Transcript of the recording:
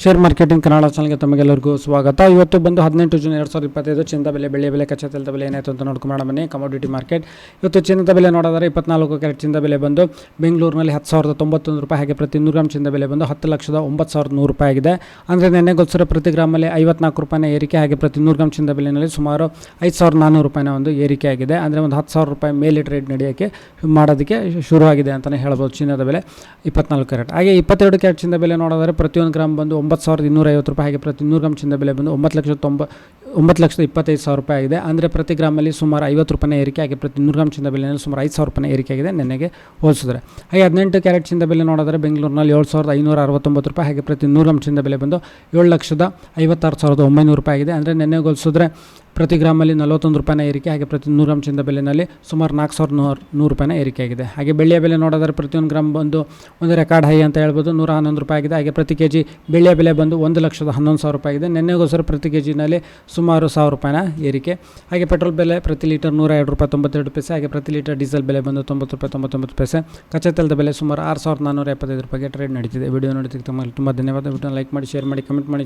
Share marketing Kannada ಚಾನಲ್ಗೆ ತಮಗೆಲ್ಲರಿಗೂ ಸ್ವಾಗತ. ಇವತ್ತು ಬಂದು ಹದಿನೆಂಟು ಜೂನ್ ಎರಡು ಸಾವಿರದ ಇಪ್ಪತ್ತೈದು, ಚಿನ್ನದ ಬೆಲೆ ಬೆಳೆ ಬೆಲೆ, ಕಚ್ಚಾ ತೆಲದ ಬೆಲೆ ಏನಾಯಿತು ಅಂತ ನೋಡ್ಕೊಂಡು ಬನ್ನಿ. ಕಮೋಡಿಟಿ ಮಾರ್ಕೆಟ್ ಇವತ್ತು ಚಿನ್ನದ ಬೆಲೆ ನೋಡೋದಾದ್ರೆ ಇಪ್ಪತ್ನಾಲ್ಕು ಕ್ಯಾರೆಟ್ ಚಿನ್ನದ ಬೆಲೆ ಬಂದು ಬೆಂಗಳೂರಿನಲ್ಲಿ ಹತ್ತು ಸಾವಿರದ ತೊಂಬತ್ತೊಂದು ರೂಪಾಯಿ, ಹಾಗೆ ಪ್ರತಿ ನೂರು ಗ್ರಾಮ್ ಚಿನ್ನದ ಬೆಲೆ ಬಂದು ಹತ್ತು ಲಕ್ಷದ ಒಂಬತ್ತು ಸಾವಿರದ ನೂರು ರೂಪಾಯಿ ಆಗಿದೆ. ಅಂದರೆ ನೆನ್ನೆಗೋಸ್ಕರ ಪ್ರತಿ ಗ್ರಾಮಲ್ಲಿ ಐವತ್ನಾಲ್ಕು ರೂಪಾಯಿನ ಏರಿಕೆ, ಹಾಗೆ ಪ್ರತಿ ನೂರು ಗ್ರಾಮ್ ಚಿನ್ನದ ಬೆಲೆಯಲ್ಲಿ ಸುಮಾರು ಐದು ಸಾವಿರದ ನಾನ್ನೂರು ರೂಪಾಯಿನ ಒಂದು ಏರಿಕೆ ಆಗಿದೆ. ಅಂದರೆ ಒಂದು ಹತ್ತು ಸಾವಿರ ರೂಪಾಯಿ ಮೇಲೆ ಟ್ರೇಡ್ ನಡೆಯೋಕ್ಕೆ ಮಾಡೋದಕ್ಕೆ ಶುರುವಾಗಿದೆ ಅಂತಲೇ ಹೇಳ್ಬೋದು ಚಿನ್ನದ ಬೆಲೆ ಇಪ್ಪತ್ನಾಲ್ಕು ಕ್ಯಾರೆಟ್ ಹಾಗೆ ಇಪ್ಪತ್ತೆರಡು ಕ್ಯಾರೆಟ್ ಚಿನ್ನದ ಬೆಲೆ ನೋಡೋದಾದ್ರೆ ಪ್ರತಿಯೊಂದು ಗ್ರಾಮ್ ಬಂದು ಒಂಬತ್ತು ಸಾವಿರದ ಇನ್ನೂರ ಐವತ್ತು ರೂಪಾಯಿ ಹಾಗೆ ಪ್ರತಿ ನೂರು ಗ್ರಾಮ್ ಚಿನ್ನದ ಬೆಲೆ ಬಂದು ಒಂಬತ್ತು ಲಕ್ಷದ ತೊಂಬ, ಒಂಬತ್ತು ಲಕ್ಷದ ಇಪ್ಪತ್ತೈದು ಸಾವಿರ ರೂಪಾಯಿ ಆಗಿದೆ. ಅಂದರೆ ಪ್ರತಿ ಗ್ರಾಮಲ್ಲಿ ಸುಮಾರು ಐವತ್ತು ರೂಪಾಯಿ ಏರಿಕೆ ಹಾಗೆ ಪ್ರತಿ ನೂರು ಗ್ರಾಮ್ ಚಿನ್ನದ ಬೆಲೆಯಲ್ಲಿ ಸುಮಾರು ಐದು ಸಾವಿರ ರೂಪಾಯಿ ಏರಿಕೆ ಆಗಿದೆ ನೆನ್ನೆಗೆ ಹೋಲಿಸಿದ್ರೆ. ಹಾಗೆ ಹದಿನೆಂಟು ಕ್ಯಾರೆಟ್ ಚಿನ್ನದ ಬೆಲೆ ನೋಡಿದ್ರೆ ಬೆಂಗಳೂರಿನಲ್ಲಿ ಏಳು ಸಾವಿರದ ಐನೂರ ಅರವತ್ತೊಂಬತ್ತು ರೂಪಾಯಿ ಹಾಗೆ ಪ್ರತಿ ನೂರು ಗ್ರಾಮ್ ಚಿನ್ನದ ಬೆಲೆ ಬಂದು ಏಳು ಲಕ್ಷದ ಐವತ್ತಾರು ಸಾವಿರದ ಒಂಬೈನೂರು ರೂಪಾಯಿ ಆಗಿದೆ. ಅಂದರೆ ನೆನ್ನೆ ಹೋಲಿಸಿದ್ರೆ ಪ್ರತಿ ಗ್ರಾಮಲ್ಲಿ ನಲವತ್ತೊಂದು ರೂಪಾಯಿನ ಏರಿಕೆ ಹಾಗೆ ಪ್ರತಿ ನೂರು ಚಿನ್ನದ ಬೆಲೆಯಲ್ಲಿ ಸುಮಾರು ನಾಲ್ಕು ಸಾವಿರದ ನೂರು ನೂರು ರೂಪಾಯಿನ ಏರಿಕೆ ಆಗಿದೆ ಹಾಗೆ ಬೆಳ್ಳಿಯ ಬೆಲೆ ನೋಡೋದಾದ್ರೆ ಪ್ರತಿಯೊಂದು ಗ್ರಾಮ್ ಬಂದು ಒಂದು ರೆಕಾರ್ಡ್ ಹೈ ಅಂತ ಹೇಳ್ಬೋದು, ನೂರ ಹನ್ನೊಂದು ರೂಪಾಯಿ ಆಗಿದೆ. ಹಾಗೆ ಪ್ರತಿ ಕೆ ಜಿ ಬೆಳ್ಳಿಯ ಬೆಲೆ ಬಂದು ಒಂದು ಲಕ್ಷದ ಹನ್ನೊಂದು ಸಾವಿರ ರೂಪಾಯಿ ಆಗಿದೆ. ನಿನ್ನೆಗೋಸ್ಕರ ಪ್ರತಿ ಕೆ ಜಿನಲ್ಲಿ ಸುಮಾರು ಸಾವಿರ ರೂಪಾಯಿನ ಏರಿಕೆ. ಹಾಗೆ ಪೆಟ್ರೋಲ್ ಬೆಲೆ ಪ್ರತಿ ಲೀಟರ್ ನೂರ ಎರಡು ರೂಪಾಯಿ ತೊಂಬತ್ತೆರಡು ಪೈಸೆ, ಹಾಗೆ ಪ್ರತಿ ಲೀಟರ್ ಡೀಸೆಲ್ ಬೆಲೆ ಬಂದು ತೊಂಬತ್ತು ರೂಪಾಯಿ ತೊಂಬತ್ತೊಂಬತ್ತು ಪೈಸೆ. ಕಚ್ಚಾ ತೆಲದ ಬೆಲೆ ಸುಮಾರು ಆರು ಸಾವಿರದ ನಾನ್ನೂರ ಎಪ್ಪತ್ತೈದು ರೂಪಾಯಿಗೆ ಟ್ರೇಡ್ ನಡೀತಿದೆ. ವಿಡಿಯೋ ನೋಡಿದ್ದಕ್ಕೆ ತಮ್ಮಲ್ಲಿ ತುಂಬ ಧನ್ಯವಾದ. ವಿಡಿಯೋ ಲೈಕ್ ಮಾಡಿ, ಶೇರ್ ಮಾಡಿ, ಕಮೆಂಟ್ ಮಾಡಿ.